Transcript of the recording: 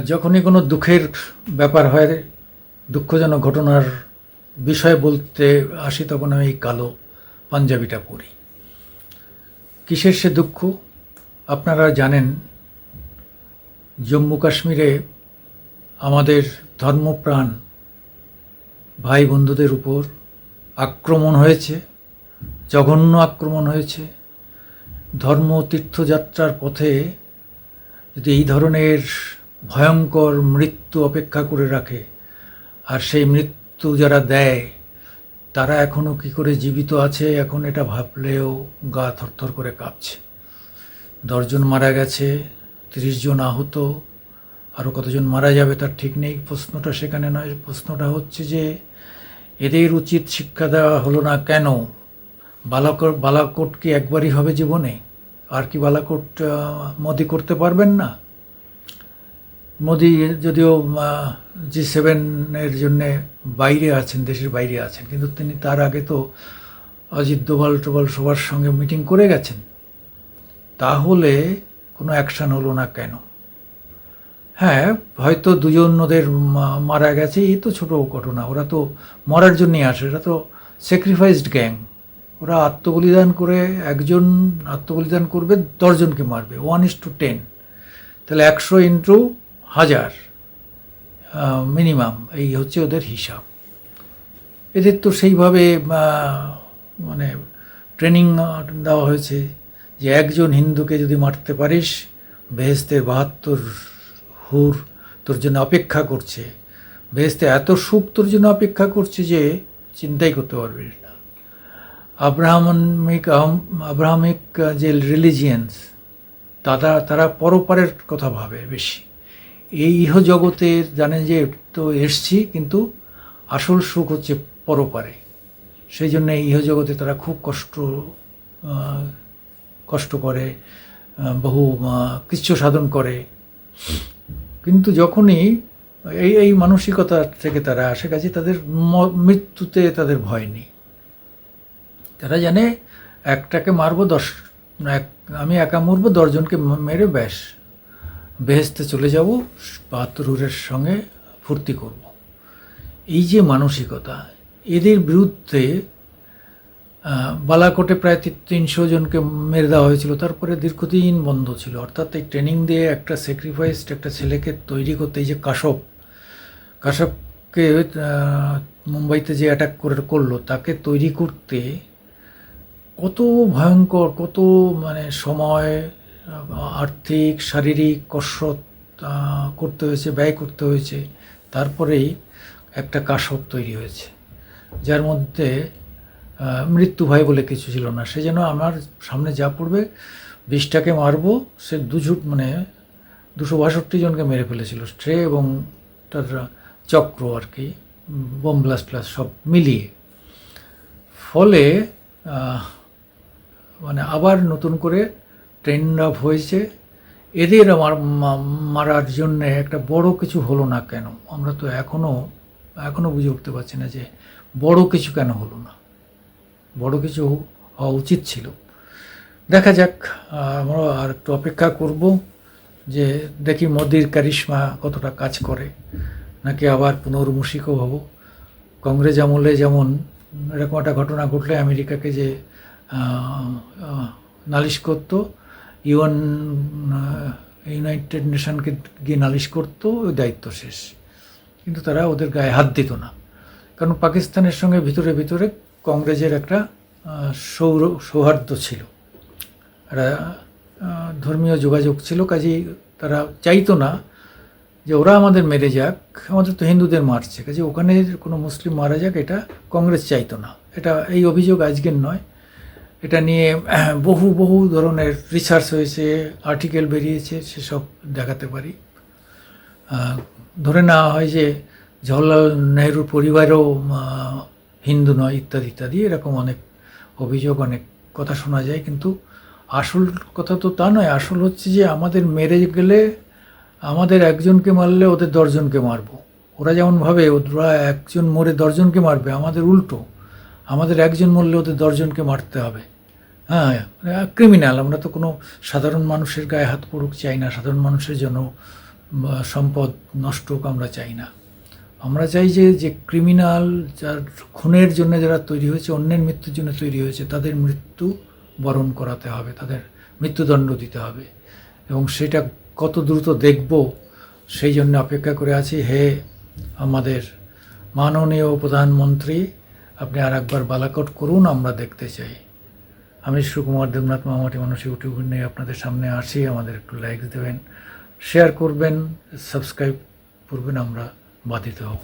যখনই কোনো দুঃখের ব্যাপার হয়, দুঃখজনক ঘটনার বিষয় বলতে আসি, তখন আমি এই কালো পাঞ্জাবিটা পরি। কিসের সে দুঃখ? আপনারা জানেন, জম্মু কাশ্মীরে আমাদের ধর্মপ্রাণ ভাই বন্ধুদের উপর আক্রমণ হয়েছে, জঘন্য আক্রমণ হয়েছে। ধর্ম তীর্থযাত্রার পথে যদি এই ধরনের ভয়ঙ্কর মৃত্যু অপেক্ষা করে রাখে। আর সেই মৃত্যু যারা দেয়, তারা এখনও কি করে জীবিত আছে, এখন এটা ভাবলেও গা থরথর করে কাঁপছে। দশজন মারা গেছে, তিরিশ জন আহত। আরও কতজন মারা যাবে তার ঠিক নেই, প্রশ্নটা সেখানে নয়। প্রশ্নটা হচ্ছে যে, এদের উচিত শিক্ষা দেওয়া হলো না কেন? বালাকোট বালাকোট কি একবারই হবে জীবনে? আর কি বালাকোট মোদি করতে পারবেন না? মোদি যদিও জি সেভেনের জন্যে বাইরে আছেন, দেশের বাইরে আছেন, কিন্তু তিনি তার আগে তো অজিত দোভাল টোভাল সবার সঙ্গে মিটিং করে গেছেন। তাহলে কোনো অ্যাকশন হলো না কেন? হ্যাঁ হয়তো দুজন ওদের মারা গেছে, এই তো ছোটো ঘটনা। ওরা তো মরার জন্যই আসে এরা তো স্যাক্রিফাইসড গ্যাং ওরা আত্মবলিদান করে একজন আত্মবলিদান করবে, দশজনকে মারবে ওয়ান ইস টু টেন তাহলে একশো ইন্টু হাজার মিনিমাম এই হচ্ছে ওদের হিসাব। এদের তো সেইভাবে মানে ট্রেনিং দেওয়া হয়েছে যে একজন হিন্দুকে যদি মারতে পারিস বেহেস্তের বাহাত্তর হুর তোর জন্য অপেক্ষা করছে। বেহেস্তে এত সুখ তোর জন্য অপেক্ষা করছে যে চিন্তাই করতে পারবি না। আব্রাহমিক আব্রাহামিক যে রিলিজিয়ান্স তারা তারা পরপারের কথা ভাবে বেশি। এই ইহ জগতে জানেন যে তো এসছি, কিন্তু আসল সুখ হচ্ছে পরপারে। সেই জন্য ইহ জগতে তারা খুব কষ্ট কষ্ট করে বহু কৃচ্ছ সাধন করে। কিন্তু যখনই এই এই মানসিকতা থেকে তারা আসে কাছে তাদের মৃত্যুতে তাদের ভয় নেই। তারা জানে, একটাকে মারবো দশ, এক, আমি একা মরবো, দশজনকে মেরে ব্যাস। বেহেস্তে চলে যাব বাহাত্তরের সঙ্গে ফুর্তি করব। এই যে মানসিকতা, এদের বিরুদ্ধে বালাকোটে প্রায় তিনশো জনকে মেরে দেওয়া হয়েছিল, তারপরে দীর্ঘদিন বন্ধ ছিল অর্থাৎ এই ট্রেনিং দিয়ে একটা স্যাক্রিফাইসড একটা ছেলেকে তৈরি করতে, এই যে কাশব কাশবকে মুম্বাইতে যে অ্যাটাক করে, করল, তাকে তৈরি করতে কত ভয়ঙ্কর, কত মানে সময় আর্থিক, শারীরিক কসরত করতে হয়েছে, ব্যয় করতে হয়েছে, তারপরেই একটা কাশব তৈরি হয়েছে, যার মধ্যে মৃত্যু ভয় বলে কিছু ছিল না। সে যেন আমার সামনে যা পড়বে বিষটাকে মারবো, সে দুঝুট মানে দুশো বাষট্টি জনকে মেরে ফেলেছিল। স্ট্রে এবং তার চক্র আর কি, বোম ব্লাস্ট প্লাস সব মিলিয়ে। ফলে মানে আবার নতুন করে ট্রেন্ড আপ হয়েছে। এদের আমার মারার জন্যে একটা বড় কিছু হলো না কেন? আমরা তো এখনও এখনও বুঝে উঠতে পারছি না যে বড় কিছু কেন হলো না। বড় কিছু হওয়া উচিত ছিল। দেখা যাক, আমরা আর একটু অপেক্ষা করব যে দেখি মোদির কারিশমা কতটা কাজ করে। নাকি আবার পুনর্মুষিকও হব। কংগ্রেস আমলে যেমন এরকম একটা ঘটনা ঘটলে আমেরিকাকে যে নালিশ করতো ইউএন ইউনাইটেড নেশনকে গিয়ে নালিশ করতো, ওই দায়িত্ব শেষ। কিন্তু তারা ওদের গায়ে হাত দিত না। কারণ পাকিস্তানের সঙ্গে ভিতরে ভিতরে কংগ্রেসের একটা সৌর, সৌহার্দ্য ছিল। একটা ধর্মীয় যোগাযোগ ছিল, কাজেই তারা চাইতো না যে ওরা আমাদের মেরে যাক, আমাদের তো হিন্দুদের মারছে। কাজে ওখানে কোনো মুসলিম মারা যাক, এটা কংগ্রেস চাইতো না। এটা, এই অভিযোগ আজকের নয়। এটা নিয়ে বহু বহু ধরনের রিসার্চ হয়েছে আর্টিকেল বেরিয়েছে, সেসব দেখাতে পারি। ধরে নেওয়া হয় যে জওহরলাল নেহরুর পরিবারও হিন্দু নয়, ইত্যাদি ইত্যাদি, এরকম অনেক অভিযোগ, অনেক কথা শোনা যায়, কিন্তু আসল কথা তো তা নয়। আসল হচ্ছে যে আমাদের মেরে গেলে আমাদের একজনকে মারলে ওদের দশজনকে মারবো। ওরা যেমন ভাবে, ওরা একজন মরে দশজনকে মারবে, আমাদের উল্টো। আমাদের একজন মরলে ওদের দশজনকে মারতে হবে। হ্যাঁ ক্রিমিনাল আমরা তো কোনো সাধারণ মানুষের গায়ে হাত পড়ুক চাই না, সাধারণ মানুষের জন্য সম্পদ নষ্ট হোক আমরা চাই না। আমরা চাই যে যে ক্রিমিনাল যার খুনের জন্য যারা তৈরি হয়েছে, অন্যের মৃত্যুর জন্য তৈরি হয়েছে, তাদের মৃত্যু বরণ করাতে হবে, তাদের মৃত্যুদণ্ড দিতে হবে। এবং সেটা কত দ্রুত দেখব, সেই জন্য অপেক্ষা করে আছি। হে আমাদের মাননীয় প্রধানমন্ত্রী, আপনি আর একবার বালাকট করুন, আমরা দেখতে চাই। আমি সুকুমার দেবনাথ মহামাটি মানুষ ইউটিউব নিয়ে আপনাদের সামনে আসি। আমাদের একটু লাইক দেবেন শেয়ার করবেন সাবস্ক্রাইব করবেন, আমরা বাধিত হব।